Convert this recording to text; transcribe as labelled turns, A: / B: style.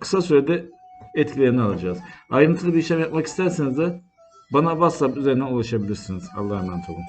A: Kısa sürede etkilerini alacağız. Ayrıntılı bir işlem yapmak isterseniz de bana WhatsApp üzerinden ulaşabilirsiniz. Allah'a emanet olun.